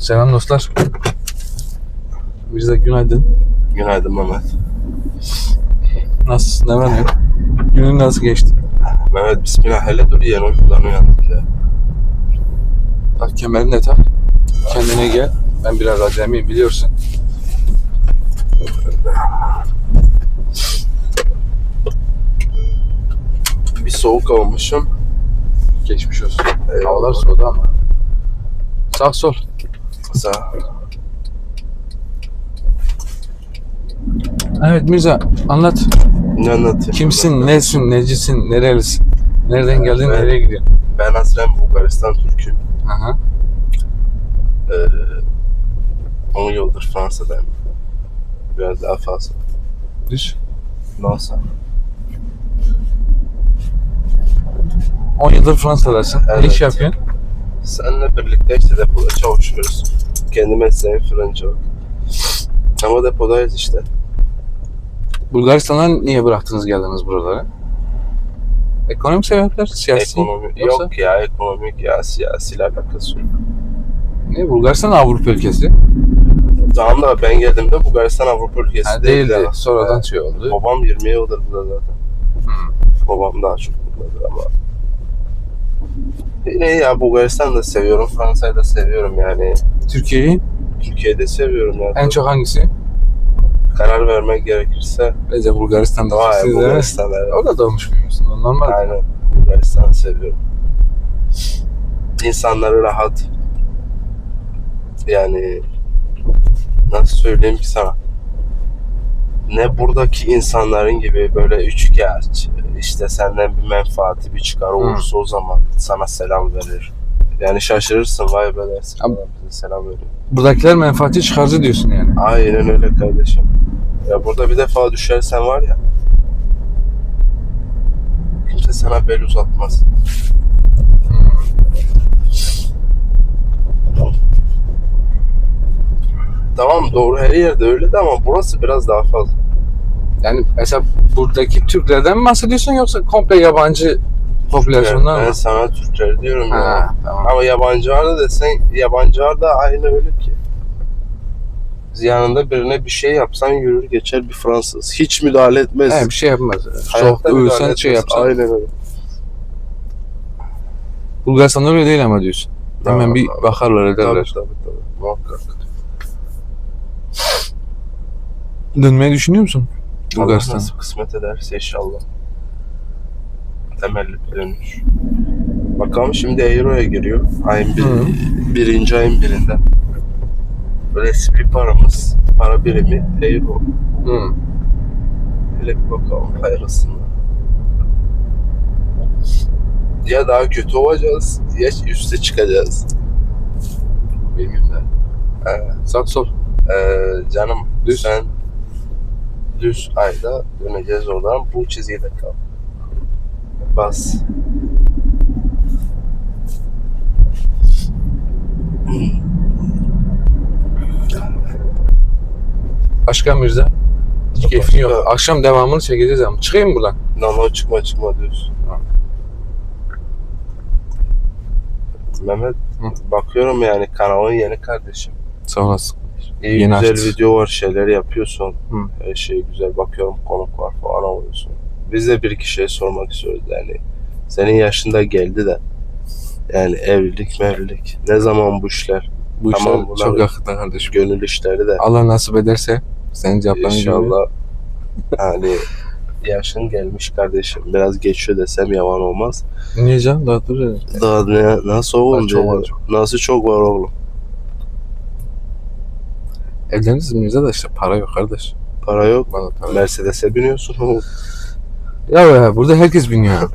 Selam dostlar. Bize günaydın. Günaydın Mehmet. Nasılsın? Yok? Günün nasıl geçti? Mehmet bismillah hele dur yeni uykudan uyandık ya. Tak kemerini de tak. Kendine gel. Ben biraz acemiyim biliyorsun. Bir soğuk olmuşum. Geçmiş olsun. Eyvallah. Havalar soğudu ama. Sağ sol. Sağ. Evet Mirza anlat. Ne anlatayım? Kimsin, nesin, necisin, nerelisin? Nereden geldin, Ben- nereye gidiyorsun? Ben aslen Bulgaristan Türk'üm. Aha. Ee, 10 yıldır Fransa'dayım. Biraz daha fazla. Düz. Nasıl? 10 yıldır Fransa'dasın. Ne Evet. iş yapıyorsun? Seninle birlikte işte depoda çalışıyoruz. Kendi mesleğim fırıncılık. Ama depodayız işte. Bulgaristan'dan niye bıraktınız geldiniz buralara? Ekonomik sebepler, siyasi. Ekonomi, Yoksa- yok ya ekonomik ya siyasiyle alakası yok. Ne? Bulgaristan Avrupa ülkesi. Tamam da ben geldiğimde Bulgaristan Avrupa ülkesi Ha, değildi. değildi. Sonradan Evet. şey oldu. Babam 20 yıldır burada zaten. Hmm. Babam daha çok buradadır ama. Yine ya Bulgaristan'ı da seviyorum, Fransa'yı da seviyorum yani. Türkiye'yi Türkiye'yi de seviyorum yani. en çok hangisi? Karar vermek gerekirse Bence Bulgaristan'da. vay Siz de- Bulgaristan evet. O da doğmuş musun? Normal. Aynen Bulgaristan'ı seviyorum. İnsanları rahat. Yani nasıl söyleyeyim ki sana? Ne buradaki insanların gibi böyle üçkağıt, işte senden bir menfaati, bir çıkar olursa o zaman sana selam verir. Yani şaşırırsın vay be dersin. "Adam bize selam veriyor. Buradakiler menfaati çıkarcı diyorsun yani. Aynen öyle kardeşim. Ya burada bir defa düşersen var ya kimse sana bel uzatmaz. Tamam doğru her yerde öyle de ama burası biraz daha fazla. Yani mesela buradaki Türklerden mi bahsediyorsun yoksa komple yabancı popülasyondan ben mı? sana Türkler diyorum ya. Ha, tamam. Ama yabancılar da desen yabancılar da aynı öyle ki. Yanında birine bir şey yapsan yürür geçer bir Fransız. Hiç müdahale etmez. He, bir şey yapmaz. Müdahale uyusan şey yapsan. Aynen öyle. Bulgaristan'da öyle değil ama diyorsun. Hemen Tamam, bir tamam. bakarlar Tabii ederler. tabii tabii. Muhakkak. Dönmeyi düşünüyor musun? Allah Bulgaristan. nasip kısmet ederse inşallah. Temelli bir dönüş. Bakalım şimdi Euro'ya giriyor. Ayın bir, Hı. birinci ayın birinde. Resmi paramız, para birimi Euro. Hı. Hele bir bakalım hayırlısına. Ya daha kötü olacağız ya üste çıkacağız. Bilmiyorum da. Ee, Sağ sol. Ee, canım Düz. sen düz ayda döneceğiz oradan bu çizgide kal. Bas. Başka Mirza. Hiç Yok, keyfin yok. başka- Akşam devamını çekeceğiz ama. Çıkayım mı buradan? Nano çıkma çıkma düz. Tamam. Mehmet Hı. bakıyorum yani kanalın yeni kardeşim. Sağ olasın. İyi Yeni güzel açtı. video var şeyler yapıyorsun. Hı. Her şey güzel bakıyorum konuk var falan oluyorsun. Biz de bir iki şey sormak istiyoruz yani. Senin yaşında geldi de. Yani evlilik mevlilik. Ne zaman bu işler? Bu Tamam, işler çok yakında kardeşim. Gönül işleri de. Allah nasip ederse senin cevaplarını. İnşallah yani yaşın gelmiş kardeşim. Biraz geçiyor desem yalan olmaz. Niye can? Daha dur. ya. Daha ne, nasıl oğlum? Daha çok var, Nasıl çok var oğlum? Evleniriz Mirza da işte para yok kardeş. Para yok. Bana para. Mercedes'e biniyorsun oğlum. Ya burada herkes biniyor.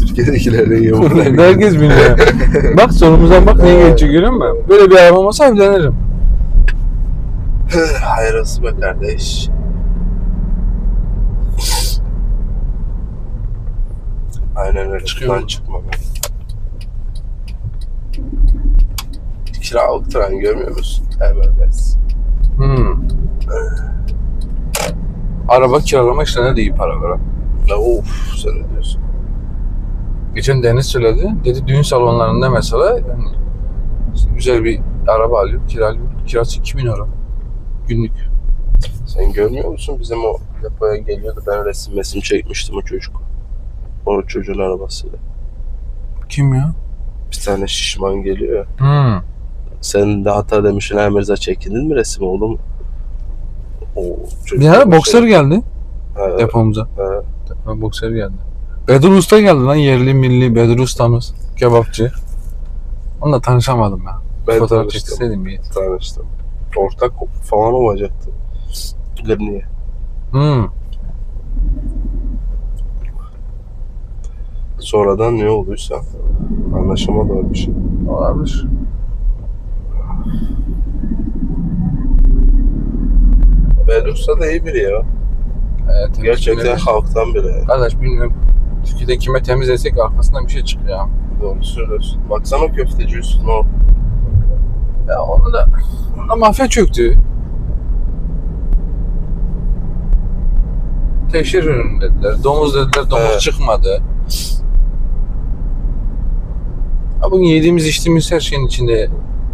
Türkiye'dekilerin iyi burada herkes biniyor. bak sorumuzdan bak neye geçiyor görüyor musun? Böyle bir arabam olsa evlenirim. Hayırlısı be kardeş. Aynen öyle. Çıkıyor mu? çıkma ben. Kiralık tren görmüyor musun? Hemen dersin. Hmm. Araba kiralama işlerine de iyi para var. Ha. Ya of sen ne diyorsun? Geçen Deniz söyledi. Dedi düğün salonlarında mesela yani İşte güzel bir araba alıyor, kiralıyor. Kirası 2000 euro. Günlük. Sen görmüyor musun bizim o depoya geliyordu ben resim resim çekmiştim o çocuk. O çocuğun arabasıyla. Kim ya? Bir tane şişman geliyor ya. Hmm. Sen de hata demişsin ha Mirza çekildin mi resim oğlum? O çocuk Bir ara boksör geldi Ha, depomuza. ha. Depo boksör geldi. Bedir Usta geldi lan yerli milli Bedir Ustamız. Kebapçı. Onunla tanışamadım ben. Ben Fotoğraf çekilseydim bir. Tanıştım. Ortak falan olacaktı. Gırniye. Hmm. Sonradan ne olduysa anlaşamadılar bir şey. Olabilir. Belli Usta da iyi biri ya. Evet, Gerçekten halktan biri. Kardeş bilmiyorum. Türkiye'de kime temizlesek arkasından bir şey çıkıyor ya. Doğru söylüyorsun. Baksana köfteci üstüne o. Ya onu da, onu da mafya çöktü. Teşhir ürünü dediler. Domuz dediler. Domuz Evet. çıkmadı. Ha bugün yediğimiz içtiğimiz her şeyin içinde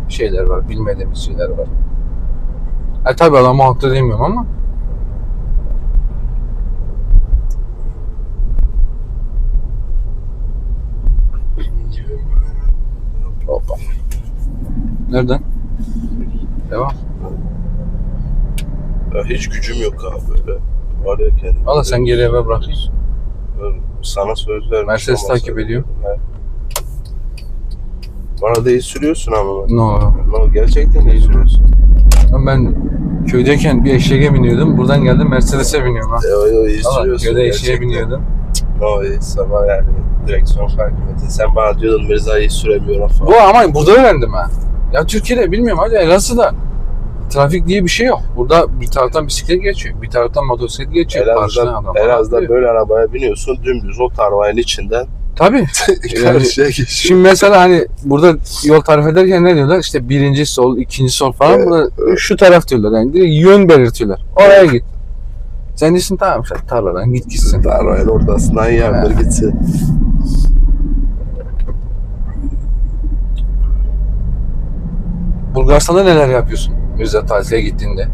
şeyler var. Bilmediğimiz şeyler var. Ha tabi adamı haklı demiyorum ama Nereden? Devam. Ya hiç gücüm yok abi böyle. Var ya kendim. Valla sen geri eve bırakayım. Sana söz vermiştim. Mercedes ama takip sen- ediyor. He. Bana da iyi sürüyorsun ama. No. No, gerçekten iyi sürüyorsun. Ama Ben köydeyken bir eşeğe biniyordum. Buradan geldim Mercedes'e biniyorum ha. Yo, yo, iyi Valla sürüyorsun. köyde eşeğe gerçekten. biniyordum. No, iyi sabah yani direksiyon hakimiyeti. Sen bana diyordun Mirza iyi süremiyorum falan. Bu ama burada öğrendim ha. Ya Türkiye'de bilmiyorum hadi Elazığ'da trafik diye bir şey yok. Burada bir taraftan bisiklet geçiyor, bir taraftan motosiklet geçiyor. Elazığ'da, Elazığ'da böyle arabaya biniyorsun dümdüz o tarlayın içinden Tabii. geçiyor. Şimdi mesela hani burada yol tarif ederken ne diyorlar? İşte birinci sol, ikinci sol falan. Evet, Burada şu taraf diyorlar. Yani direkt yön belirtiyorlar. Oraya git. Sen diyorsun tamam işte tarladan git gitsin. Tarlayın ortasından yardır gitsin. Bulgaristan'da neler yapıyorsun? Mirza tatile gittiğinde.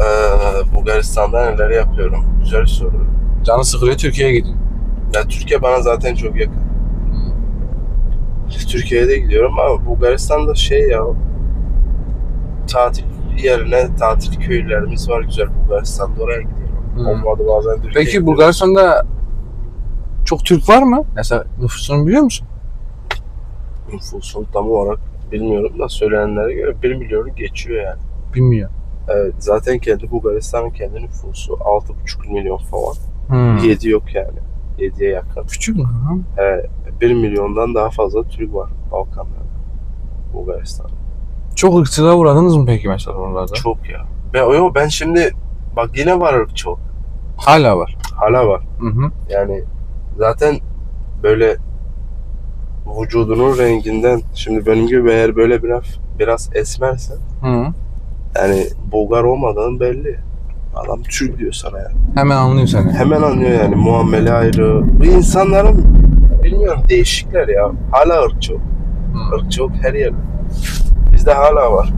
Ee, Bulgaristan'da neler yapıyorum? Güzel soru. Canı sıkılıyor Türkiye'ye gidin. Ya Türkiye bana zaten çok yakın. Türkiye'de gidiyorum ama Bulgaristan'da şey ya tatil yerine tatil köylerimiz var güzel Bulgaristan'da oraya gidiyorum. Hmm. Olmadı bazen Türkiye'ye Peki gidiyorum. Bulgaristan'da çok Türk var mı? Mesela nüfusunu biliyor musun? nüfusunu tam olarak bilmiyorum da söylenenlere göre 1 milyonu geçiyor yani. Bilmiyorum. Evet, zaten kendi Bulgaristan'ın kendi nüfusu 6,5 milyon falan. Hmm. 7 yok yani. 7'ye yakın. Küçük mü? Evet, 1 milyondan daha fazla Türk var Balkanlarda. Bulgaristan. Çok ırkçılığa uğradınız mı peki mesela oralarda? Çok ya. Ben, yo, ben şimdi bak yine var ırk çok. Hala var. Hala var. Hı hı. Yani zaten böyle vücudunun renginden şimdi benim gibi eğer böyle biraz biraz esmersen Hı. yani Bulgar olmadığın belli. Adam Türk diyor sana yani. Hemen anlıyor seni. Hemen anlıyor yani muamele ayrı. Bu insanların bilmiyorum değişikler ya. Hala ırk çok. Hı. Irk çok her yerde. Bizde hala var.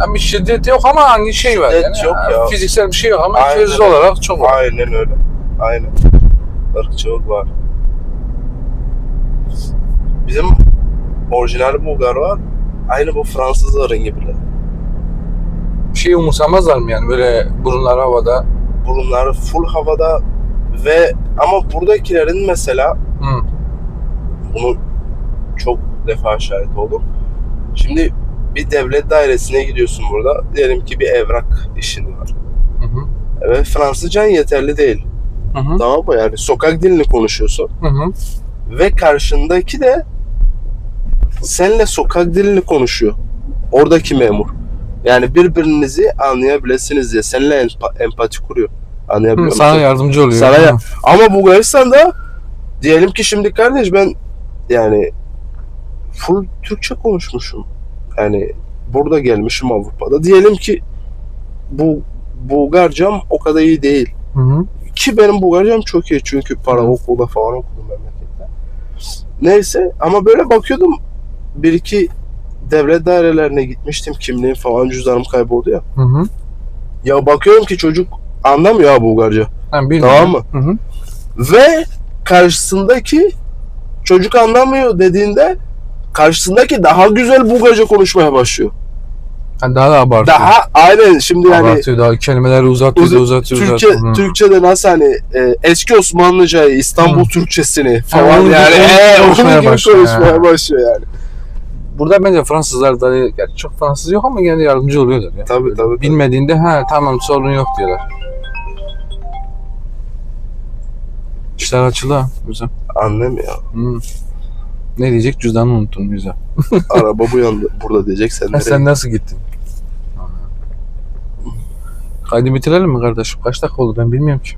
Yani şiddet yok ama hani şey var. Şiddet yani. yok ya. Fiziksel bir şey yok ama Aynen. sözlü olarak çok var. Aynen öyle. Aynen. Irkçılık var. Bizim orijinal Bulgar var. Aynı bu Fransızların gibiler. Bir şey umursamazlar mı yani böyle burunlar havada? Burunları full havada ve ama buradakilerin mesela Hı. bunu çok defa şahit oldum. Şimdi bir devlet dairesine gidiyorsun burada. Diyelim ki bir evrak işin var. Hı hı. Ve Fransızcan yeterli değil. Hı hı. Tamam mı? Yani sokak dilini konuşuyorsun. Hı hı. Ve karşındaki de seninle sokak dilini konuşuyor. Oradaki memur. Yani birbirinizi anlayabilirsiniz diye seninle empa- empati kuruyor. Anlayabiliyor Hı? Sana yardımcı oluyor. Sana ya- Ama Bulgaristan'da diyelim ki şimdi kardeş ben yani full Türkçe konuşmuşum. Yani burada gelmişim Avrupa'da. Diyelim ki bu Bulgarcam o kadar iyi değil. Hı hı. Ki benim Bulgarcam çok iyi çünkü para okulda falan okudum memlekette. Neyse ama böyle bakıyordum bir iki devlet dairelerine gitmiştim. Kimliğim falan cüzdanım kayboldu ya. Hı hı. Ya bakıyorum ki çocuk anlamıyor ha Bulgarca. Ben bilmiyorum. Tamam mı? Hı hı. Ve karşısındaki çocuk anlamıyor dediğinde karşısındaki daha güzel Bulgarca konuşmaya başlıyor. Yani daha da abartıyor. Daha aynen şimdi yani abartıyor daha kelimeleri uzatıyor, Uzat- uzatıyor, Türkçe uzatıyor. Türkçe'de nasıl hani e, eski Osmanlıcayı, İstanbul Hı. Türkçesini falan yani gibi he, onun gibi konuşmaya yani. başlıyor yani. Burada bence Fransızlar da gerçi çok Fransız yok ama gene yardımcı oluyorlar ya. Tabii tabii. Bilmediğinde ha tamam sorun yok diyorlar. İşler açıldı ha. Güzel. Annem ya. Hı. Ne diyecek? Cüzdanı unuttun güzel. Araba bu yanda burada diyecek sen nereye? sen nasıl gittin? Kaydı bitirelim mi kardeşim? Kaç dakika oldu ben bilmiyorum ki.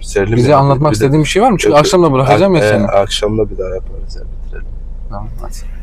Bitirelim Bize ya. anlatmak Bir de- istediğin bir şey var mı? Çünkü Yok, akşam da bırakacağım ya e, seni. Akşam da bir daha yaparız ya bitirelim. Tamam hadi.